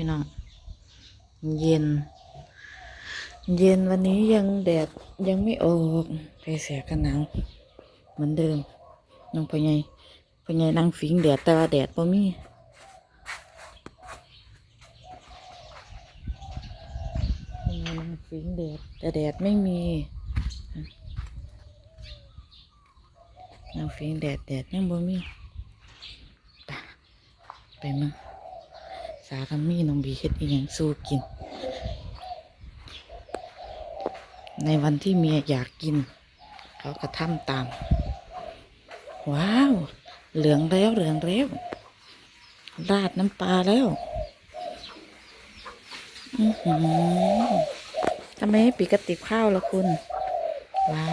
พี่น้อง เย็น เย็นวันนี้ยังแดดยังไม่ออกใส่เสียกันหนาวเหมือนเดิมน้องพ่อใหญ่พ่อใหญ่นั่งฟิงแดดแต่ว่าแดดบ่มีพ่อใหญ่นั่งฟิงแดดแต่แดดไม่มีนั่งฟิงแดดแดดยังบ่มีไปไปมึง สาทำมีน้องบีเฮ็ดอีหยังสู้กิน ในวันที่เมียอยากกิน เขาก็ทำตาม ว้าว เหลืองแล้วเหลืองแล้วราดน้ำปลาแล้วอือหือทำไมไม่ปีกติบข้าวละคุณ ว้า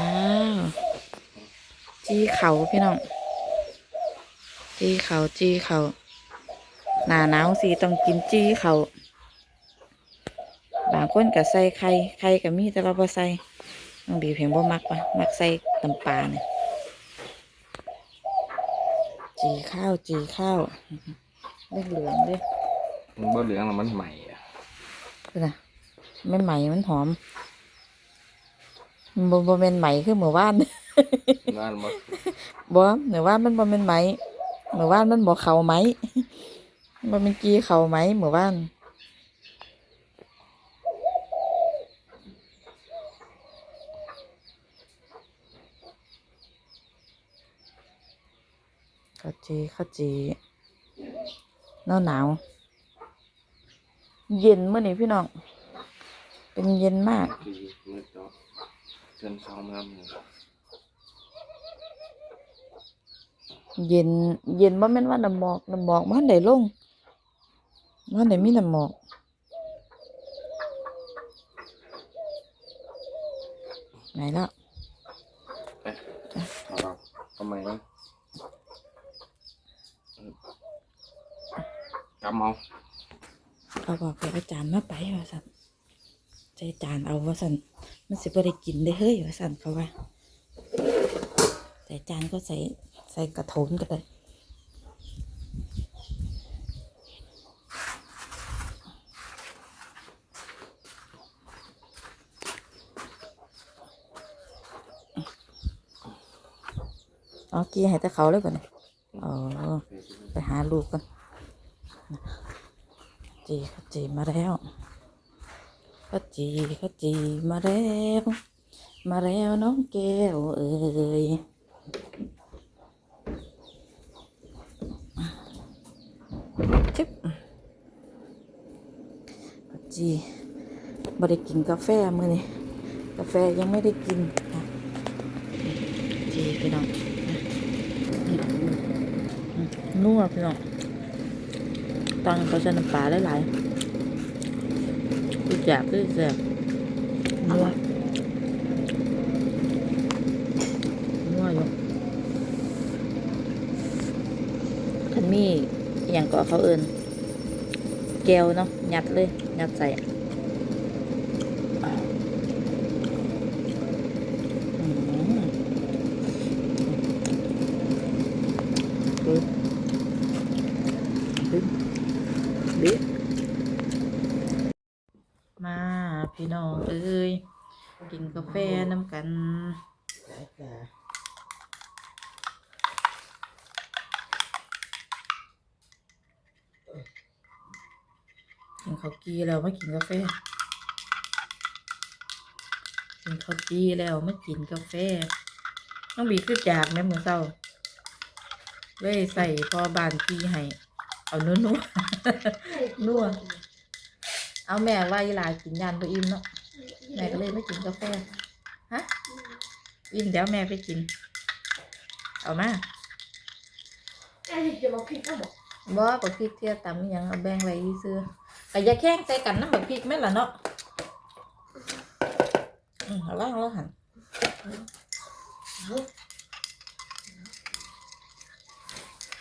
ว จีเขาพี่น้อง จีเขาจีเขา หนาหนาวสิต้องกินจีเขาบางคนก็ใส่ไข่ไข่ก็มีแต่ว่าบ่ใส่น้องบีเพียงบ่มักปะมักใส่น้ำปลาเนี่ยจีข้าวจีข้าวไม่เหลืองเลยมันบ่เหลืองแล้วมันใหม่อะคือนะไม่ไหมมันหอมมันบ่บ่เป็นไหมคือเมื่อวานนั่นบ่บ่เมื่อวานมันบ่เป็นไหมเมื่อวานมันบ่เข้าไหม มันเป็นกี้เขาไหมเมื่อวานข้าวจีข้าวจีหนาวหนาว เย็นเมื่อนี้พี่น้อง เป็นเย็นมากเนเชิญสองเมืองหนึ่งเย็น เย็นบ่แม่นว่าน้ำหมอกน้ำหมอกมันได้ลง มันได้มีน้ำหมอกไหนแล้วไปเอาเราทำไมวะกำเอาเขาบอกให้อาจารย์มาไปว่าสันใจจานเอาว่าสันมันสิบ่ได้กินได้เฮ้ยว่าสันเขาว่า ใส่จานก็ใส่ใส่กระโถนก็ได้ เอากี้ให้แต่เขาเลยก่อนเอ๋อไปหาลูกกันจีข้าจีมาแล้วข้าจีข้าจีมาแล้ว มาแล้วน้องแก้วเอ้ยชิบข้าจีไม่ได้กินกาแฟมือนี้กาแฟยังไม่ได้กินจีพี่น้อง นัวพี่น้องตังเขาใส่น้ำปลาหลายๆคือแจบคือแสบนัวนัวอยู่คันมีอย่างก็เขาเอินแก้วเนาะยัดเลยยัดใส่อืมอืม ดึง ดิมาพี่น้องเอ้ยกินกาแฟน้ำกันกินข้าวกี้แล้วมากินกาแฟกินข้าวกี้แล้วมากินกาแฟน้องบีคือจากแม่มือเศร้าเลยใส่พอบานกี้ให้ เอานัวนัวนัวเอาแม่ว่าอีหลากินยานตัวอิ่มเนาะแม่ก็เลยไม่กินกาแฟฮะอิ่มเดี๋ยวแม่ไปกิน เอามาไอ้จะมาพิมพ์ก็บอกบ่บักพริกเทียตำอิหยังเอาแบ่งไว้ซื้อก็อย่าแข่งใส่กันน้ำบักพริกแม่นล่ะเนาะอืมเอาล่างแล้วหัน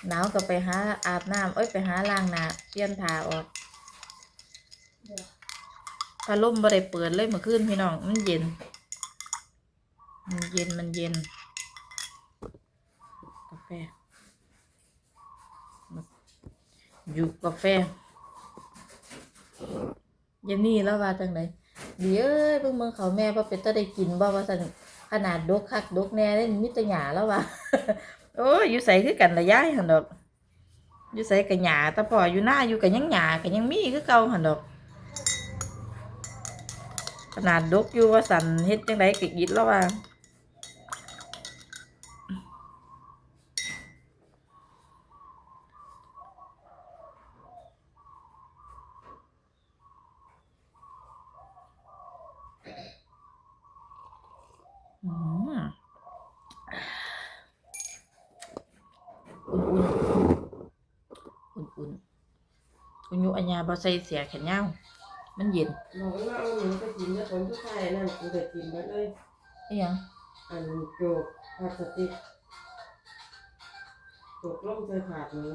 หนาวก็ไปหาอาบน้ำเอ้ยไปหาล้างหน้าเปลี่ยนผ้าออกพัดลมบ่ได้เปิดเลยเมื่อคืนพี่น้องมันเย็น มันเย็นมันเย็นกาแฟอยู่กาแฟยันนี่แล้วว่าจังไดดีเอ้ยเพิ่งเมืองเขาแม่บ่เป็นตาได้กินบ่ว่าซั่นขนาดดกคักดกแน่ได้มีแต่หญ้าแล้วว่า โอ้ยอยู่ใสคือกันละยายหันดอกอยู่ใสก็หยาตาพออยู่หน้าอยู่ก็ยังหยาก็ยังมีคือเก่าหันดอก ขนาดดกอยู่ว่าสันเฮ็ดจังไดก็อิดแล้วว่า อืม อุ่นๆอุ่นคุณยุอัญญาบอใส่เสียแขนยาวมันเย็นบอกว่าเอาหนูไปกินแล้วผลทุกทายนั่นกูได้กินไปเลยอีหยังอันโจกพลาสติกโจกล่มใส่ขาดหนู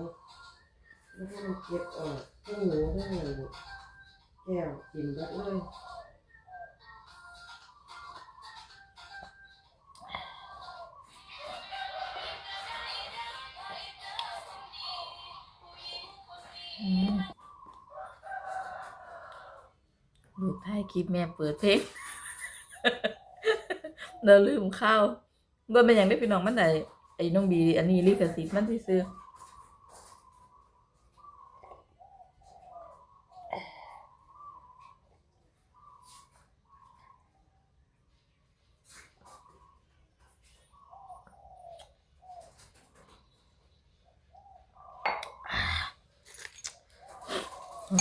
แล้วก็มันเก็บออกทั้งหนูทั้งเงินแก้วกินไปเลย งลูกท้ายคลิปแม่เปิดเพลงเราลืมข้าวบ่เป็นอย่างได้พี่น้องมันไหนไอ้น้องบีอันนี้ลิขสิทธิ์มันที่ซื้อ อ๋อ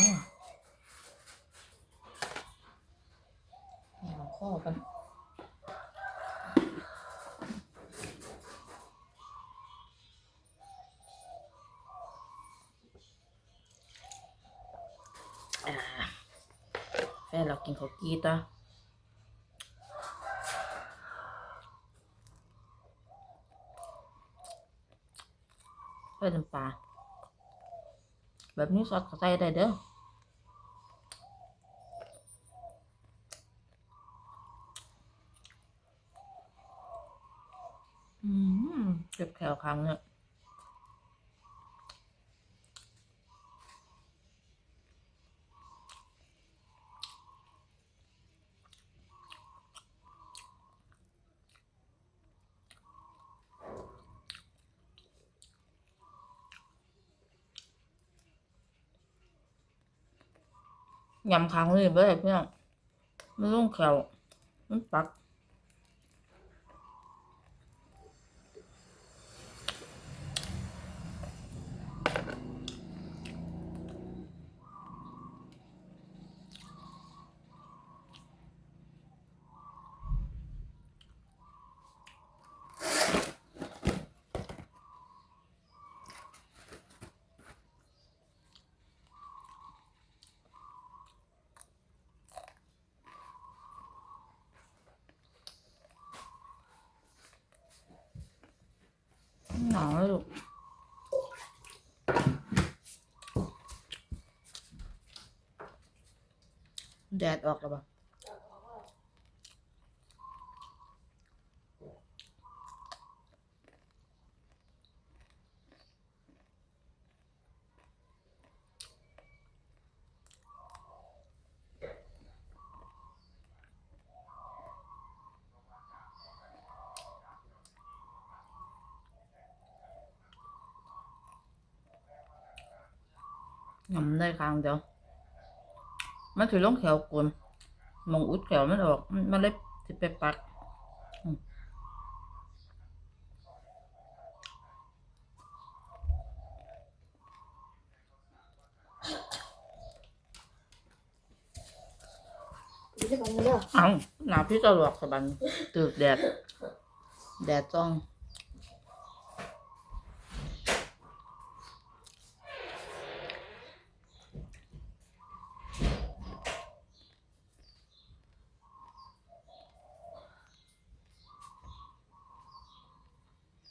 เอาข้อกันแฟนเรากินข้าวกีต่อเพื่อนปลา แบบนี้สอดใส่ได้เด้ออืมเจ็บแขวครั้งเนี่ย ยำครั้งเลยเบ้อเพื่อนไม่ต้องแขวมันปัก หนาวเลยลูกแดดออกแล้วปะ ยำได้ครั้งเดียว มันถือลงแขวกลนมองอุดแขวมันออก มันมันเลยสิไปปักอืมดูจะกันเด้อเอ้าหนาวพี่ตลวกสะบันตึกแดด แดดจ้อง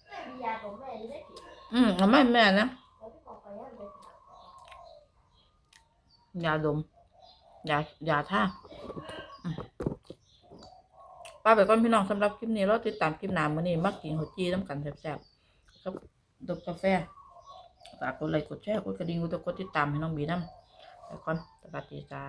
แม่มียาของแม่อยู่ได้กี่ อืมไม่แม่นะแล้วที่บอกไปยังเลยยาดมยายาท่าป้าไปก่อนพี่น้องสำหรับคลิปนี้เราติดตามคลิปหน้ำมื้อนี้มักกินหัวจีน้ำกันแซ่บๆกับดบกาแฟฝากกดไลค์กดแชร์กดกระดิ่งกดติดตามให้น้องบีน้ำไปก่อนสวัสดีจ้า